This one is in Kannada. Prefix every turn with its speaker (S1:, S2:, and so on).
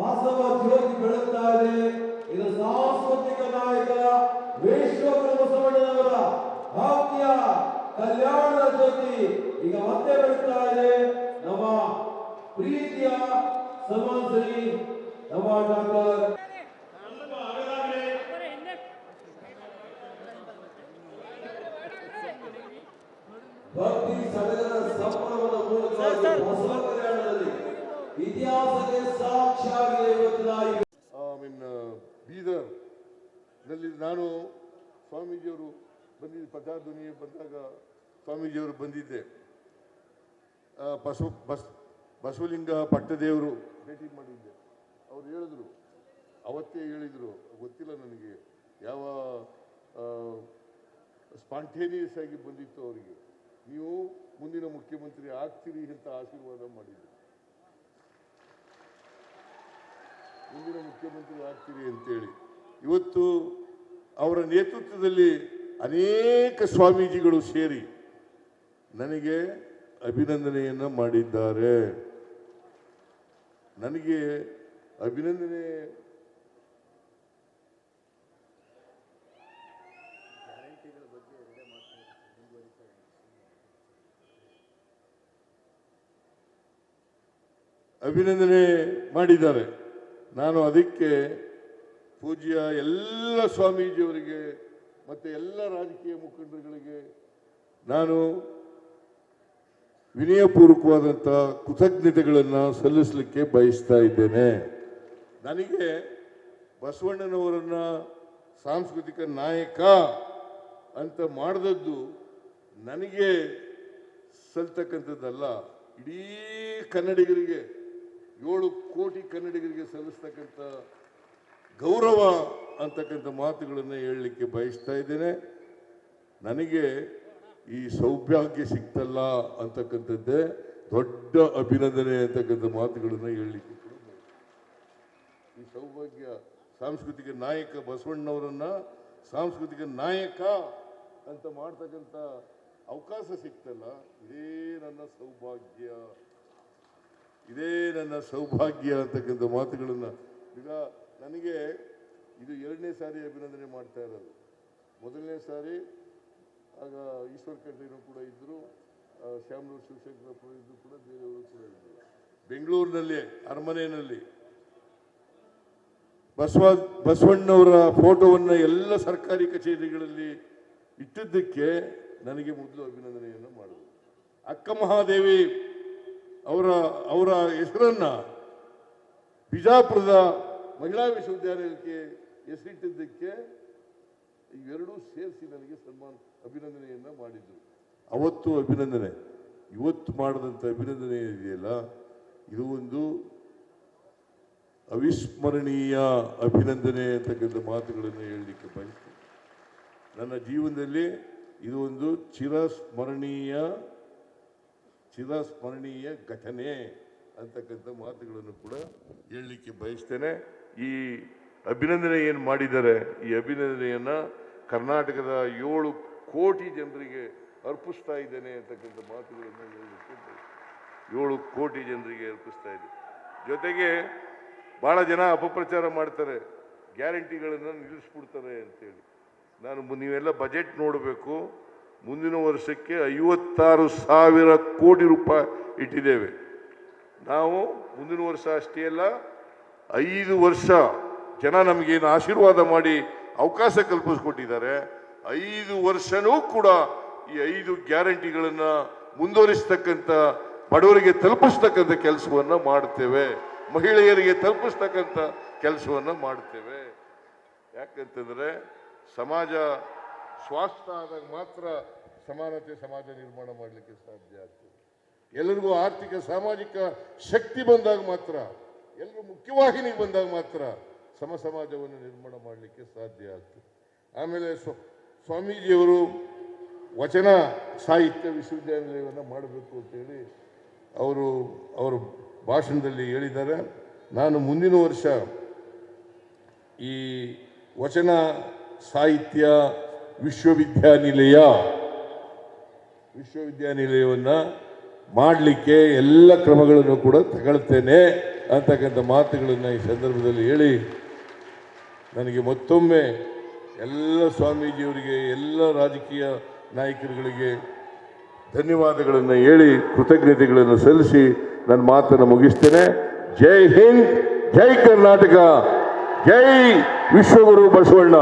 S1: ವಾಸವ ಜ್ಯೋತಿ ಬೆಳಗ್ತಾ ಇದೆ. ಇದು ಸಾಂಸ್ಕೃತಿಕ ನಾಯಕ ವಿಶ್ವಗುರು ಬಸವಣ್ಣನವರ ಭಕ್ತಿಯ ಕಲ್ಯಾಣದ ಜ್ಯೋತಿ. ಈಗ ಮತ್ತೆ ಬೆಳಗ್ತಾ ಇದೆ. ನಮ್ಮ ಪ್ರೀತಿಯ ಸಮಾನ್ಸರಿ ನಮ್ಮ ಡಾಕ್ಟರ್ ಭಕ್ತಿ ಸಡಗರ ಸಂಭ್ರಮದ ಮೂಲಕ ಬಸವ ಕಲ್ಯಾಣದಲ್ಲಿ ಇತಿಹಾಸಕ್ಕೆ ಸಾಕ್ಷಿಯಾಗಿದೆ
S2: ನಲ್ಲಿ ನಾನು ಸ್ವಾಮೀಜಿಯವರು ಬಂದಿದ್ದ ಪದಾಧ್ವನಿ ಬಂದಾಗ ಸ್ವಾಮೀಜಿಯವರು ಬಂದಿದ್ದೆ. ಬಸವ, ಬಸ್, ಬಸವಲಿಂಗ ಪಟ್ಟದೇವರು ಭೇಟಿ ಮಾಡಿದ್ದೆ. ಅವ್ರು ಹೇಳಿದ್ರು, ಅವತ್ತೇ ಹೇಳಿದರು, ಗೊತ್ತಿಲ್ಲ ನನಗೆ ಯಾವ ಸ್ಪಾಂಟೇನಿಯಸ್ ಆಗಿ ಬಂದಿತ್ತು ಅವರಿಗೆ. ನೀವು ಮುಂದಿನ ಮುಖ್ಯಮಂತ್ರಿ ಆಗ್ತೀರಿ ಅಂತ ಆಶೀರ್ವಾದ ಮಾಡಿದ್ರು. ಮುಂದಿನ ಮುಖ್ಯಮಂತ್ರಿ ಆಗ್ತೀರಿ ಅಂತೇಳಿ. ಇವತ್ತು ಅವರ ನೇತೃತ್ವದಲ್ಲಿ ಅನೇಕ ಸ್ವಾಮೀಜಿಗಳು ಸೇರಿ ನನಗೆ ಅಭಿನಂದನೆಯನ್ನು ಮಾಡಿದ್ದಾರೆ. ನನಗೆ ಅಭಿನಂದನೆ ಅಭಿನಂದನೆ ಮಾಡಿದ್ದಾರೆ. ನಾನು ಅದಕ್ಕೆ ಪೂಜ್ಯ ಎಲ್ಲ ಸ್ವಾಮೀಜಿಯವರಿಗೆ, ಮತ್ತು ಎಲ್ಲ ರಾಜಕೀಯ ಮುಖಂಡರುಗಳಿಗೆ ನಾನು ವಿನಯಪೂರ್ವಕವಾದಂಥ ಕೃತಜ್ಞತೆಗಳನ್ನು ಸಲ್ಲಿಸಲಿಕ್ಕೆ ಬಯಸ್ತಾ ಇದ್ದೇನೆ. ನನಗೆ ಬಸವಣ್ಣನವರನ್ನು ಸಾಂಸ್ಕೃತಿಕ ನಾಯಕ ಅಂತ ಮಾಡಿದದ್ದು ನನಗೆ ಸಲ್ತಕ್ಕಂಥದ್ದಲ್ಲ. ಇಡೀ ಕನ್ನಡಿಗರಿಗೆ, ಏಳು ಕೋಟಿ ಕನ್ನಡಿಗರಿಗೆ ಸಲ್ಲಿಸ್ತಕ್ಕಂಥ ಗೌರವ ಅಂತಕ್ಕಂಥ ಮಾತುಗಳನ್ನು ಹೇಳಲಿಕ್ಕೆ ಬಯಸ್ತಾ ಇದ್ದೇನೆ. ನನಗೆ ಈ ಸೌಭಾಗ್ಯ ಸಿಕ್ತಲ್ಲ ಅಂತಕ್ಕಂಥದ್ದೇ ದೊಡ್ಡ ಅಭಿನಂದನೆ ಅಂತಕ್ಕಂಥ ಮಾತುಗಳನ್ನು ಹೇಳಲಿಕ್ಕೆ ಈ ಸೌಭಾಗ್ಯ ಸಾಂಸ್ಕೃತಿಕ ನಾಯಕ ಬಸವಣ್ಣವರನ್ನ ಸಾಂಸ್ಕೃತಿಕ ನಾಯಕ ಅಂತ ಮಾಡ್ತಕ್ಕಂಥ ಅವಕಾಶ ಸಿಕ್ತಲ್ಲ. ಇದೇ ನನ್ನ ಸೌಭಾಗ್ಯ. ಇದೇ ನನ್ನ ಸೌಭಾಗ್ಯ ಅಂತಕ್ಕಂಥ ಮಾತುಗಳನ್ನು ಈಗ ನನಗೆ ಇದು ಎರಡನೇ ಸಾರಿ ಅಭಿನಂದನೆ ಮಾಡ್ತಾ ಇರೋದು. ಮೊದಲನೇ ಸಾರಿ, ಆಗ ಈಶ್ವರ್ ಖಂಡ್ರೆನೂ ಕೂಡ ಇದ್ದರು ಶ್ಯಾಮನೂರು ಶಿವಶಂಕರಪ್ಪ ಇದ್ದರು ಕೂಡ ಬೇರೆಯವರು ಕೂಡ ಇದ್ದರು ಬೆಂಗಳೂರಿನಲ್ಲಿ, ಅರಮನೆಯಲ್ಲಿ. ಬಸವ, ಬಸವಣ್ಣವರ ಫೋಟೋವನ್ನು ಎಲ್ಲ ಸರ್ಕಾರಿ ಕಚೇರಿಗಳಲ್ಲಿ ಇಟ್ಟಿದ್ದಕ್ಕೆ ನನಗೆ ಮೊದಲು ಅಭಿನಂದನೆಯನ್ನು ಮಾಡೋದು ಅಕ್ಕ ಮಹಾದೇವಿ ಅವರ ಅವರ ಹೆಸರನ್ನ ಬಿಜಾಪುರದ ಮಹಿಳಾ ವಿಶ್ವವಿದ್ಯಾಲಯಕ್ಕೆ ಹೆಸರಿಟ್ಟಿದ್ದಕ್ಕೆ ಇವೆರಡೂ ಸೇರಿಸಿ ನನಗೆ ಸನ್ಮಾನ, ಅಭಿನಂದನೆಯನ್ನು ಮಾಡಿದ್ರು. ಅವತ್ತು ಅಭಿನಂದನೆ. ಇವತ್ತು ಮಾಡಿದಂಥ ಅಭಿನಂದನೆ ಇದೆಯಲ್ಲ? ಇದು ಒಂದು ಅವಿಸ್ಮರಣೀಯ ಅಭಿನಂದನೆ ಅಂತಕ್ಕಂಥ ಮಾತುಗಳನ್ನು ಹೇಳಲಿಕ್ಕೆ ಬಯಸ್ತೀನಿ ನನ್ನ ಜೀವನದಲ್ಲಿ ಇದು ಒಂದು ಚಿರಸ್ಮರಣೀಯ ಚಿರಸ್ಮರಣೀಯ ಘಟನೆ ಅಂತಕ್ಕಂಥ ಮಾತುಗಳನ್ನು ಕೂಡ ಹೇಳಲಿಕ್ಕೆ ಬಯಸ್ತೇನೆ. ಈ ಅಭಿನಂದನೆ ಏನು ಮಾಡಿದ್ದಾರೆ? ಈ ಅಭಿನಂದನೆಯನ್ನು ಕರ್ನಾಟಕದ ಏಳು ಕೋಟಿ ಜನರಿಗೆ ಅರ್ಪಿಸ್ತಾ ಇದ್ದೇನೆ ಅಂತಕ್ಕಂಥ ಮಾತುಗಳನ್ನು ಬಯಸ್ತೇನೆ. ಏಳು ಕೋಟಿ ಜನರಿಗೆ ಅರ್ಪಿಸ್ತಾ ಇದೆ ಜೊತೆಗೆ ಭಾಳ ಜನ ಅಪಪ್ರಚಾರ ಮಾಡ್ತಾರೆ, ಗ್ಯಾರಂಟಿಗಳನ್ನು ನಿಲ್ಲಿಸ್ಬಿಡ್ತಾರೆ ಅಂತೇಳಿ. ನಾನು ನೀವೆಲ್ಲ ಬಜೆಟ್ ನೋಡಬೇಕು, ಮುಂದಿನ ವರ್ಷಕ್ಕೆ ಐವತ್ತಾರು ಸಾವಿರ ಕೋಟಿ ರೂಪಾಯಿ ಇಟ್ಟಿದ್ದೇವೆ. ನಾವು ಮುಂದಿನ ವರ್ಷ ಅಷ್ಟೇ ಅಲ್ಲ ಐದು ವರ್ಷ ಜನ ನಮಗೇನು ಆಶೀರ್ವಾದ ಮಾಡಿ ಅವಕಾಶ ಕಲ್ಪಿಸ್ಕೊಟ್ಟಿದ್ದಾರೆ. ಐದು ವರ್ಷನೂ ಕೂಡ ಈ ಐದು ಗ್ಯಾರಂಟಿಗಳನ್ನು ಮುಂದುವರಿಸ್ತಕ್ಕಂಥ, ಬಡವರಿಗೆ ತಲುಪಿಸ್ತಕ್ಕಂಥ ಕೆಲಸವನ್ನು ಮಾಡ್ತೇವೆ. ಮಹಿಳೆಯರಿಗೆ ತಲುಪಿಸ್ತಕ್ಕಂಥ ಕೆಲಸವನ್ನು ಮಾಡ್ತೇವೆ. ಯಾಕಂತಂದರೆ ಸಮಾಜ ಸ್ವಾಸ್ಥ ಆದಾಗ ಮಾತ್ರ ಸಮಾನತೆ ಸಮಾಜ ನಿರ್ಮಾಣ ಮಾಡಲಿಕ್ಕೆ ಸಾಧ್ಯ ಆಗ್ತದೆ. ಎಲ್ಲರಿಗೂ ಆರ್ಥಿಕ, ಸಾಮಾಜಿಕ ಶಕ್ತಿ ಬಂದಾಗ ಮಾತ್ರ ಎಲ್ಲರೂ ಮುಖ್ಯವಾಹಿನಿಗೆ ಬಂದಾಗ ಮಾತ್ರ ಸಮ ಸಮಾಜವನ್ನು ನಿರ್ಮಾಣ ಮಾಡಲಿಕ್ಕೆ ಸಾಧ್ಯ ಆಗ್ತದೆ. ಆಮೇಲೆ ಸ್ವ, ಸ್ವಾಮೀಜಿಯವರು ವಚನ ಸಾಹಿತ್ಯ ವಿಶ್ವವಿದ್ಯಾನಿಲಯವನ್ನು ಮಾಡಬೇಕು ಅಂತೇಳಿ ಅವರು ಅವರು ಭಾಷಣದಲ್ಲಿ ಹೇಳಿದ್ದಾರೆ. ನಾನು ಮುಂದಿನ ವರ್ಷ ಈ ವಚನ ಸಾಹಿತ್ಯ ವಿಶ್ವವಿದ್ಯಾನಿಲಯ, ವಿಶ್ವವಿದ್ಯಾನಿಲಯವನ್ನು ಮಾಡಲಿಕ್ಕೆ ಎಲ್ಲ ಕ್ರಮಗಳನ್ನು ಕೂಡ ತಗೊಳ್ತೇನೆ. ಅಂತಕ್ಕಂಥ ಮಾತುಗಳನ್ನು ಈ ಸಂದರ್ಭದಲ್ಲಿ ಹೇಳಿ ನನಗೆ ಮತ್ತೊಮ್ಮೆ ಎಲ್ಲ ಸ್ವಾಮೀಜಿಯವರಿಗೆ, ಎಲ್ಲ ರಾಜಕೀಯ ನಾಯಕರುಗಳಿಗೆ ಧನ್ಯವಾದಗಳನ್ನು ಹೇಳಿ ಕೃತಜ್ಞತೆಗಳನ್ನು ಸಲ್ಲಿಸಿ ನನ್ನ ಮಾತನ್ನು ಮುಗಿಸ್ತೇನೆ. ಜೈ ಹಿಂದ್, ಜೈ ಕರ್ನಾಟಕ, ಜೈ ವಿಶ್ವಗುರು ಬಸವಣ್ಣ.